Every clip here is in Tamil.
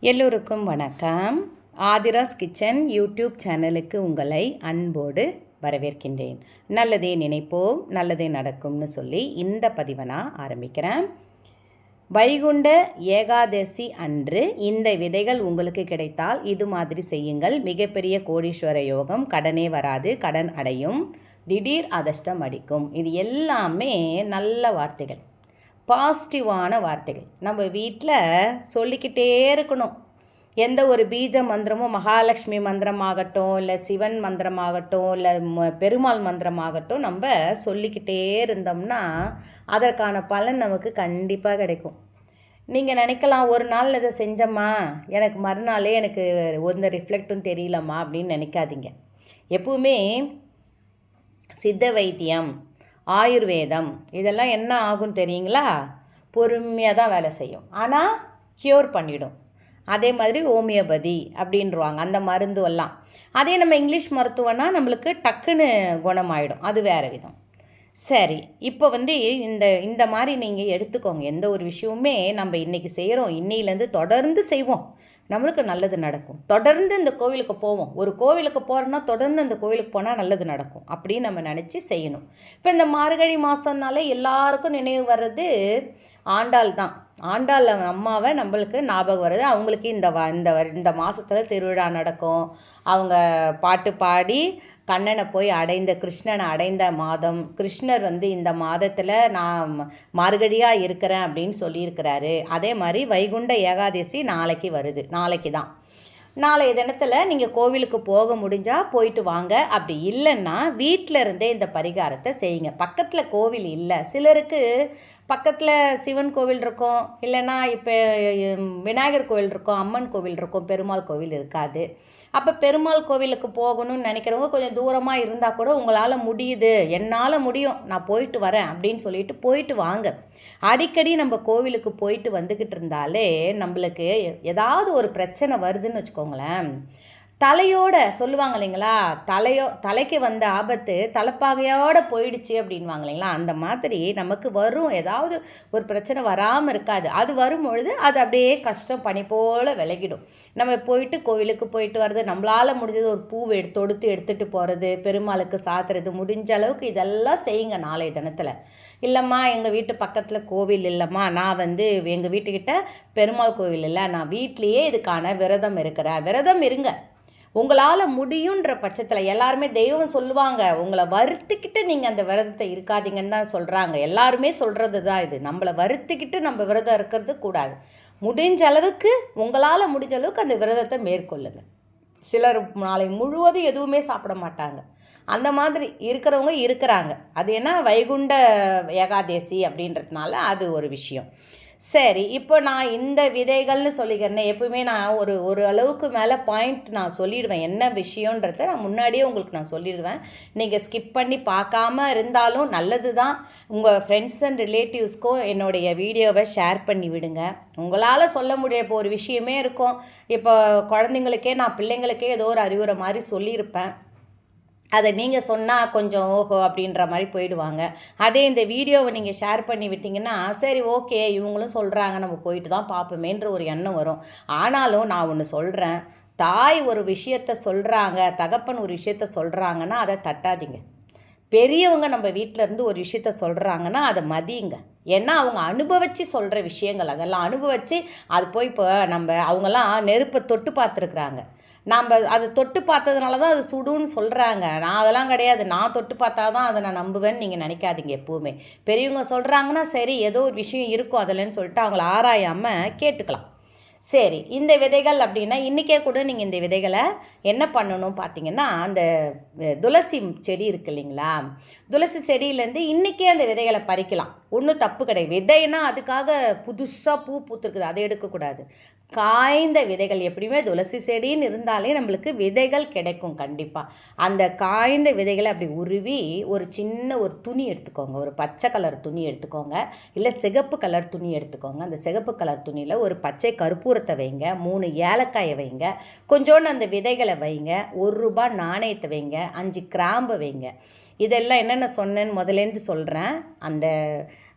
எல்லோருக்கும் வணக்கம். ஆதிராஸ் கிச்சன் யூடியூப் சேனலுக்கு உங்களை அன்போடு வரவேற்கின்றேன். நல்லதே நினைப்போம் நல்லதே நடக்கும்னு சொல்லி இந்த பதிவை நான் ஆரம்பிக்கிறேன். வைகுண்ட ஏகாதசி அன்று இந்த விதைகள் உங்களுக்கு கிடைத்தால் இது மாதிரி செய்யுங்கள். மிகப்பெரிய கோடீஸ்வர யோகம் கடனே வராது கடன் அடையும். திடீர் அதிர்ஷ்டம் அடிக்கும். இது எல்லாமே நல்ல வார்த்தைகள். பாசிட்டிவான வார்த்தைகள். நம்ம வீட்டில் சொல்லிக்கிட்டே இருக்கணும். எந்த ஒரு பீஜ மந்திரமும் மகாலட்சுமி மந்திரமாகட்டும் இல்லை சிவன் மந்திரமாகட்டும் இல்லை ம- பெருமாள் மந்திரமாகட்டும் நம்ம சொல்லிக்கிட்டே இருந்தோம்னா அதற்கான பலன் நமக்கு கண்டிப்பாக கிடைக்கும். நீங்கள் நினைக்கலாம் ஒரு நாள் இதை செஞ்சம்மா எனக்கு மறுநாளே எனக்கு எந்த ரிஃப்ளெக்ட்டும் தெரியலம்மா அப்படின்னு நினைக்காதீங்க. எப்பவுமே சித்த வைத்தியம் ஆயுர்வேதம். இதெல்லாம் என்ன ஆகும் தெரியுங்களா? பொறுமையாக தான் வேலை செய்யும். ஆனால் க்யூர் பண்ணிடும். அதே மாதிரி ஹோமியோபதி அப்படின்றவாங்க. அந்த மருந்து எல்லாம் அதே நம்ம இங்கிலீஷ் மருத்துவம்னா நம்மளுக்கு டக்குன்னு குணமாயிடும். அது வேறு விதம். சரி இப்போ வந்து இந்த இந்த மாதிரி நீங்கள் எடுத்துக்கோங்க. எந்த ஒரு விஷயமுமே நம்ம இன்றைக்கி செய்கிறோம் இன்னிலேருந்து தொடர்ந்து செய்வோம். நம்மளுக்கு நல்லது நடக்கும். தொடர்ந்து இந்த கோவிலுக்கு போவோம். ஒரு கோவிலுக்கு போகிறோன்னா தொடர்ந்து அந்த கோவிலுக்கு போனால் நல்லது நடக்கும். அப்படின்னு நம்ம நினச்சி செய்யணும். இப்போ இந்த மார்கழி மாதம்னாலே எல்லாருக்கும் நினைவு வர்றது ஆண்டாள் தான். ஆண்டாள் அம்மாவை நம்மளுக்கு ஞாபகம் வருது அவங்களுக்கு இந்த வ இந்த வ- இந்த மாதத்தில் திருவிழா நடக்கும். அவங்க பாட்டு பாடி கண்ணனை போய் அடைந்த கிருஷ்ணனை அடைந்த மாதம் கிருஷ்ணர் வந்து இந்த மாதத்தில் நான் மார்கழியாக இருக்கிறேன் அப்படின்னு சொல்லியிருக்கிறாரு. அதே மாதிரி வைகுண்ட ஏகாதசி நாளைக்கு வருது. நாளைக்கு தான். நாளைய தினத்தில் நீங்கள் கோவிலுக்கு போக முடிஞ்சால் போயிட்டு வாங்க. அப்படி இல்லைன்னா வீட்டில் இருந்தே இந்த பரிகாரத்தை செய்யுங்க. பக்கத்தில் கோவில் இல்லை. சிலருக்கு பக்கத்தில் சிவன் கோவில் இருக்கும். இல்லைன்னா இப்போ விநாயகர் கோவில் இருக்கும் அம்மன் கோவில் இருக்கும் பெருமாள் கோவில் இருக்காது. அப்போ பெருமாள் கோவிலுக்கு போகணும்னு நினைக்கிறவங்க கொஞ்சம் தூரமாக இருந்தால் கூட உங்களால் முடியுது. என்னால் முடியும். நான் போயிட்டு வரேன் அப்படின்னு சொல்லிட்டு போயிட்டு வாங்க. அடிக்கடி நம்ம கோவிலுக்கு போயிட்டு வந்துக்கிட்டு இருந்தாலே நம்மளுக்கு ஏதாவது ஒரு பிரச்சனை வருதுன்னு வச்சுக்கோங்களேன். தலையோட சொல்லுவாங்க இல்லைங்களா? தலையோ தலைக்கு வந்த ஆபத்து தலைப்பாகையோட போயிடுச்சு அப்படின்வாங்க இல்லைங்களா? அந்த மாதிரி நமக்கு வரும். ஏதாவது ஒரு பிரச்சனை வராமல் இருக்காது. அது வரும்பொழுது அது அப்படியே கஷ்டம் பனி போல் விலகிடும். நம்ம போயிட்டு கோவிலுக்கு போயிட்டு வர்றது நம்மளால் முடிஞ்சது ஒரு பூவை எடுத்து தொடுத்து எடுத்துகிட்டு போகிறது பெருமாளுக்கு சாத்துறது முடிஞ்ச அளவுக்கு இதெல்லாம் செய்யுங்க நாளைய தினத்தில். இல்லைம்மா எங்கள் வீட்டு பக்கத்தில் கோவில் இல்லைம்மா. நான் வந்து எங்கள் வீட்டுக்கிட்ட பெருமாள் கோவில் இல்லை. நான் வீட்லேயே இதுக்கான விரதம் இருக்கிறேன். விரதம் இருங்க. உங்களால் முடியுன்ற பட்சத்தில் எல்லாருமே தெய்வம் சொல்லுவாங்க. உங்களை வருத்திக்கிட்டு நீங்கள் அந்த விரதத்தை இருக்காதீங்கன்னு தான் சொல்கிறாங்க எல்லாருமே சொல்கிறது தான் இது. நம்மளை வருத்திக்கிட்டு நம்ம விரதம் இருக்கிறது கூடாது. முடிஞ்ச அளவுக்கு உங்களால் முடிஞ்ச அளவுக்கு அந்த விரதத்தை மேற்கொள்ளுங்க. சிலர் நாளை முழுவதும் எதுவுமே சாப்பிட மாட்டாங்க. அந்த மாதிரி இருக்கிறவங்க இருக்கிறாங்க. அது என்ன? வைகுண்ட ஏகாதேசி அப்படின்றதுனால அது ஒரு விஷயம். சரி இப்போ நான் இந்த விதைகள்னு சொல்லிக்கிறேன் எப்பவுமே நான் ஒரு ஒரு அளவுக்கு மேலே பாயிண்ட் நான் சொல்லிடுவேன். என்ன விஷயன்றத நான் முன்னாடியே உங்களுக்கு நான் சொல்லிடுவேன். நீங்கள் ஸ்கிப் பண்ணி பார்க்காம இருந்தாலும் நல்லது தான் உங்கள் ஃப்ரெண்ட்ஸ் அண்ட் ரிலேட்டிவ்ஸ்க்கும் என்னுடைய வீடியோவை ஷேர் பண்ணி விடுங்க. உங்களால் சொல்ல முடிய இப்போ ஒரு விஷயமே இருக்கும். இப்போ குழந்தைங்களுக்கே நான் பிள்ளைங்களுக்கே ஏதோ ஒரு அறிவுரை மாதிரி சொல்லியிருப்பேன். அதை நீங்கள் சொன்னால் கொஞ்சம் ஓஹோ அப்படின்ற மாதிரி போயிடுவாங்க. அதே இந்த வீடியோவை நீங்கள் ஷேர் பண்ணி விட்டிங்கன்னா சரி ஓகே இவங்களும் சொல்கிறாங்க நம்ம போயிட்டு தான் பார்ப்போமேன்ற ஒரு எண்ணம் வரும். ஆனாலும் நான் ஒன்று சொல்கிறேன் தாய் ஒரு விஷயத்த சொல்கிறாங்க தகப்பன் ஒரு விஷயத்த சொல்கிறாங்கன்னா அதை தட்டாதீங்க. பெரியவங்க நம்ம வீட்டில் இருந்து ஒரு விஷயத்த சொல்கிறாங்கன்னா அதை மதியுங்க. ஏன்னா அவங்க அனுபவித்து சொல்கிற விஷயங்கள் அதெல்லாம் அனுபவித்து அது போய் இப்போ நம்ம அவங்கெல்லாம் நெருப்பை தொட்டு பார்த்துருக்குறாங்க. நாம் அது தொட்டு பார்த்ததுனால தான் அது சுடுன்னு சொல்கிறாங்க நான் அதெல்லாம் கிடையாது. நான் தொட்டு பார்த்தா தான் அதை நான் நம்புவேன்னு நீங்கள் நினைக்காதீங்க எப்போவுமே. பெரியவங்க சொல்கிறாங்கன்னா சரி ஏதோ ஒரு விஷயம் இருக்கும் அதில்ன்னு சொல்லிட்டு அவங்கள ஆராயாமல் கேட்டுக்கலாம். சரி இந்த விதைகள் அப்படின்னா இன்றைக்கே கூட நீங்கள் இந்த விதைகளை என்ன பண்ணணும் பார்த்தீங்கன்னா அந்த துளசி செடி இருக்கு இல்லைங்களா? துளசி செடியிலேருந்து இன்றைக்கே அந்த விதைகளை பறிக்கலாம். ஒன்றும் தப்பு கிடையாது. விதைனா அதுக்காக புதுசாக பூ பூத்துருக்குது. அதை எடுக்கக்கூடாது. காய்ந்த விதைகள் எப்படியுமே துளசி செடின்னு இருந்தாலே நம்மளுக்கு விதைகள் கிடைக்கும் கண்டிப்பாக அந்த காய்ந்த விதைகளை அப்படி உருவி ஒரு சின்ன ஒரு துணி எடுத்துக்கோங்க. ஒரு பச்சை கலர் துணி எடுத்துக்கோங்க. இல்லை சிகப்பு கலர் துணி எடுத்துக்கோங்க. அந்த சிகப்பு கலர் துணியில் ஒரு பச்சை கற்பூரத்தை வைங்க. மூணு ஏலக்காயை வைங்க. கொஞ்சோண்டு அந்த விதைகளை வைங்க. ஒரு ரூபாய் நாணயத்தை வைங்க. அஞ்சு கிராம்பு வைங்க. இதெல்லாம் என்னென்ன சொன்னேன்னு முதலேருந்து சொல்கிறேன் அந்த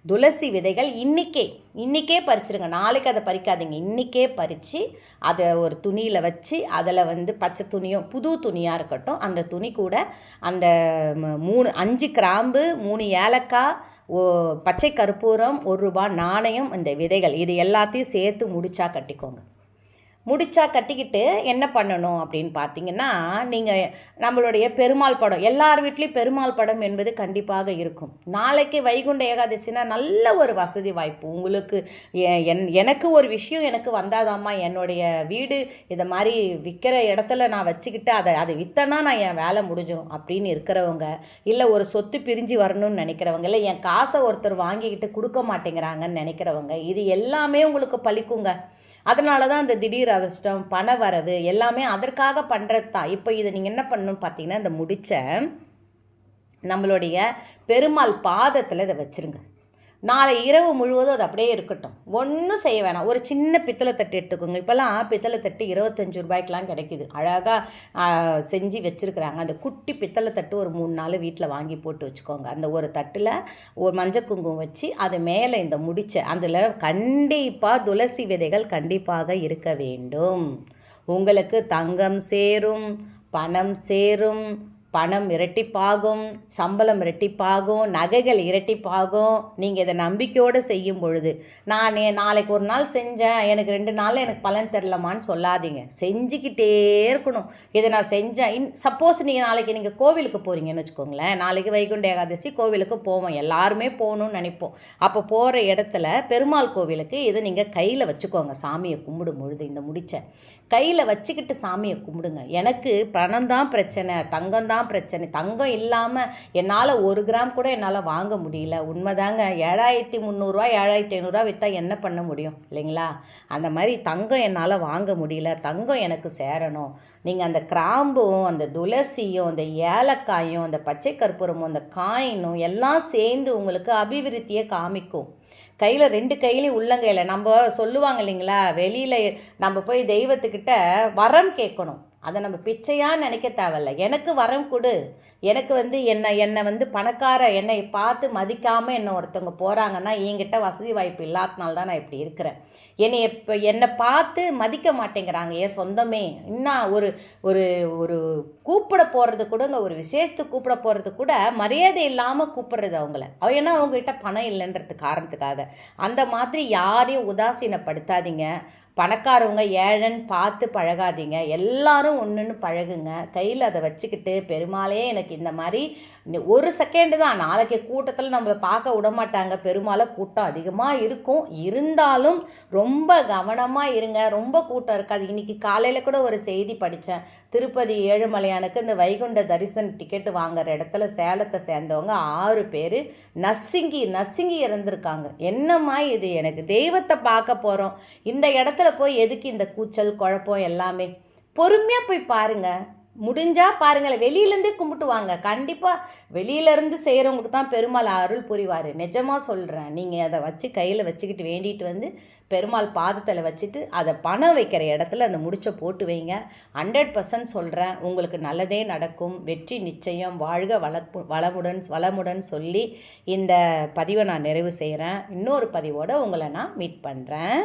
துளசி விதைகள் இன்றைக்கே இன்றைக்கே பறிச்சிருங்க. நாளைக்கு அதை பறிக்காதீங்க. இன்றைக்கே பறித்து அதை ஒரு துணியில் வச்சு அதில் வந்து பச்சை துணியும் புது துணியாக இருக்கட்டும் அந்த துணி கூட அந்த மூணு அஞ்சு கிராம்பு மூணு ஏலக்காய் ஓ பச்சை கற்பூரம் ஒரு ரூபாய் நாணயம் இந்த விதைகள் இது எல்லாத்தையும் சேர்த்து முடிச்சா கட்டிக்கோங்க. முடிச்சா கட்டிக்கிட்டு என்ன பண்ணணும் அப்படின்னு பார்த்தீங்கன்னா நீங்கள் நம்மளுடைய பெருமாள் படம் எல்லார் வீட்லேயும் பெருமாள் படம் என்பது கண்டிப்பாக இருக்கும். நாளைக்கு வைகுண்ட ஏகாதசினா நல்ல ஒரு வசதி வாய்ப்பு. உங்களுக்கு என் எனக்கு ஒரு விஷயம் எனக்கு வந்தாதாம்மா என்னுடைய வீடு இதை மாதிரி விற்கிற இடத்துல நான் வச்சுக்கிட்டு அதை அதை விற்றனா நான் என் வேலை முடிஞ்சிடும் அப்படின்னு இருக்கிறவங்க இல்லை ஒரு சொத்து பிரிஞ்சு வரணும்னு நினைக்கிறவங்க இல்லை என் காசை ஒருத்தர் வாங்கிக்கிட்டு கொடுக்க மாட்டேங்கிறாங்கன்னு நினைக்கிறவங்க இது எல்லாமே உங்களுக்கு பழிக்குங்க. அதனால தான் அந்த திடீர் அதிர்ஷ்டம் பண வரவு எல்லாமே அதற்காக பண்ணுறது தான் இப்போ இதை நீங்கள் என்ன பண்ணணும்னு பார்த்தீங்கன்னா இந்த முடிச்ச நம்மளுடைய பெருமாள் பாதத்தில் இதை வச்சுருங்க. நாளை இரவு முழுவதும் அது அப்படியே இருக்கட்டும். ஒன்றும் செய்ய வேணாம். ஒரு சின்ன பித்தளை தட்டு எடுத்துக்கோங்க. இப்போல்லாம் பித்தளை தட்டு இருபத்தஞ்சு ரூபாய்க்கெலாம் கிடைக்குது. அழகாக செஞ்சு வச்சுருக்குறாங்க. அந்த குட்டி பித்தளை தட்டு ஒரு மூணு நாள் வீட்டில் வாங்கி போட்டு வச்சுக்கோங்க. அந்த ஒரு தட்டில் ஒரு மஞ்சள் குங்குமம் வச்சு அது மேலே இந்த முடிச்ச அதில் கண்டிப்பாக துளசி விதைகள் கண்டிப்பாக இருக்க வேண்டும். உங்களுக்கு தங்கம் சேரும் பணம் சேரும் பணம் இரட்டிப்பாகும் சம்பளம் இரட்டிப்பாகும் நகைகள் இரட்டிப்பாகும். நீங்கள் இதை நம்பிக்கையோடு செய்யும் பொழுது நான் நாளைக்கு ஒரு நாள் செஞ்சேன் எனக்கு ரெண்டு நாள் எனக்கு பலன் தெரிலமான்னு சொல்லாதீங்க. செஞ்சுக்கிட்டே இருக்கணும். இதை நான் செஞ்சேன். இன் சப்போஸ் நீங்கள் நாளைக்கு நீங்கள் கோவிலுக்கு போகிறீங்கன்னு வச்சுக்கோங்களேன். நாளைக்கு வைகுண்ட ஏகாதசி கோவிலுக்கு போவோம். எல்லாருமே போகணும்னு நினைப்போம். அப்போ போகிற இடத்துல பெருமாள் கோவிலுக்கு இதை நீங்கள் கையில் வச்சுக்கோங்க. சாமியை கும்பிடும் பொழுது இந்த முடிச்ச. கையில் வச்சுக்கிட்டு சாமியை கும்பிடுங்க. எனக்கு பணம் தான் பிரச்சனை தங்கம் தான் பிரச்சனை. தங்கம் இல்லாமல் என்னால் ஒரு கிராம் கூட என்னால் வாங்க முடியல. உண்மைதாங்க. ஏழாயிரத்தி முந்நூறுரூவா ஏழாயிரத்தி ஐநூறுரூவா விற்றா என்ன பண்ண முடியும்? இல்லைங்களா? அந்த மாதிரி தங்கம் என்னால் வாங்க முடியல. தங்கம் எனக்கு சேரணும். நீங்கள் அந்த கிராம்பும் அந்த துளசியும் அந்த ஏலக்காயும் அந்த பச்சை கற்பூரமும் அந்த காயினும் எல்லாம் சேர்ந்து உங்களுக்கு அபிவிருத்தியை காமிக்கும். கையில் ரெண்டு கையிலையும் உள்ளங்கையில். நம்ம சொல்லுவாங்க இல்லைங்களா? வெளியில் நம்ம போய் தெய்வத்துக்கிட்ட வரம் கேட்கணும். அதை நம்ம பிச்சையாக நினைக்க தேவையில்ல. எனக்கு வரம் கொடு. எனக்கு வந்து என்னை என்னை வந்து பணக்கார என்னை பார்த்து மதிக்காமல் என்னை ஒருத்தவங்க போகிறாங்கன்னா என்கிட்ட வசதி வாய்ப்பு இல்லாதனால தான் நான் இப்படி இருக்கிறேன். என்னை இப்போ என்னை பார்த்து மதிக்க மாட்டேங்கிறாங்க. என் சொந்தமே. இன்னும் ஒரு ஒரு ஒரு கூப்பிட போகிறது கூடங்க ஒரு விசேஷத்துக்கு கூப்பிட போகிறது கூட மரியாதை இல்லாமல் கூப்பிடுறது அவங்கள. அவ ஏன்னா அவங்ககிட்ட பணம் இல்லைன்றது காரணத்துக்காக. அந்த மாதிரி யாரையும் உதாசீனப்படுத்தாதீங்க. பணக்காரவங்க ஏழைன்னு பார்த்து பழகாதீங்க. எல்லாரும் ஒன்றுன்னு பழகுங்க. கையில் அதை வச்சுக்கிட்டு பெருமாளே எனக்கு இந்த மாதிரி ஒரு செகண்டு தான். நாளைக்கு கூட்டத்தில் நம்மளை பார்க்க விட மாட்டாங்க பெருமாளை கூட்டம் அதிகமாக இருக்கும். இருந்தாலும் ரொம்ப கவனமாக இருங்க. ரொம்ப கூட்டம் இருக்காது. இன்னைக்கு காலையில் கூட ஒரு செய்தி படித்தேன் திருப்பதி ஏழுமலையானுக்கு இந்த வைகுண்ட தரிசன டிக்கெட் வாங்குற இடத்துல சேலத்தை சேர்ந்தவங்க ஆறு பேர். நசுங்கி நசுங்கி இறந்துருக்காங்க. என்னம்மா இது? எனக்கு தெய்வத்தை பார்க்க போகிறோம் இந்த இடத்துல போய் எதுக்கு இந்த கூச்சல் குழப்பம் எல்லாமே? பொறுமையாக போய் பாருங்கள் முடிஞ்சால் பாருங்களேன். வெளியிலேருந்தே கும்பிட்டு வாங்க. கண்டிப்பாக வெளியிலேருந்து செய்கிறவங்களுக்கு தான் பெருமாள் அருள் புரிவார். நிஜமாக சொல்கிறேன் நீங்கள் அதை வச்சு கையில் வச்சுக்கிட்டு வேண்டிட்டு வந்து பெருமாள் பாதத்தில் வச்சுட்டு அதை பணம் வைக்கிற இடத்துல அந்த முடிச்சை போட்டு வைங்க. ஹண்ட்ரட் பர்சன்ட் சொல்கிறேன் உங்களுக்கு நல்லதே நடக்கும். வெற்றி நிச்சயம். வாழ்க வளப்பு வளமுடன் வளமுடன் சொல்லி இந்த பதிவை நான் நிறைவு செய்கிறேன் இன்னொரு பதிவோடு உங்களை நான் மீட் பண்ணுறேன்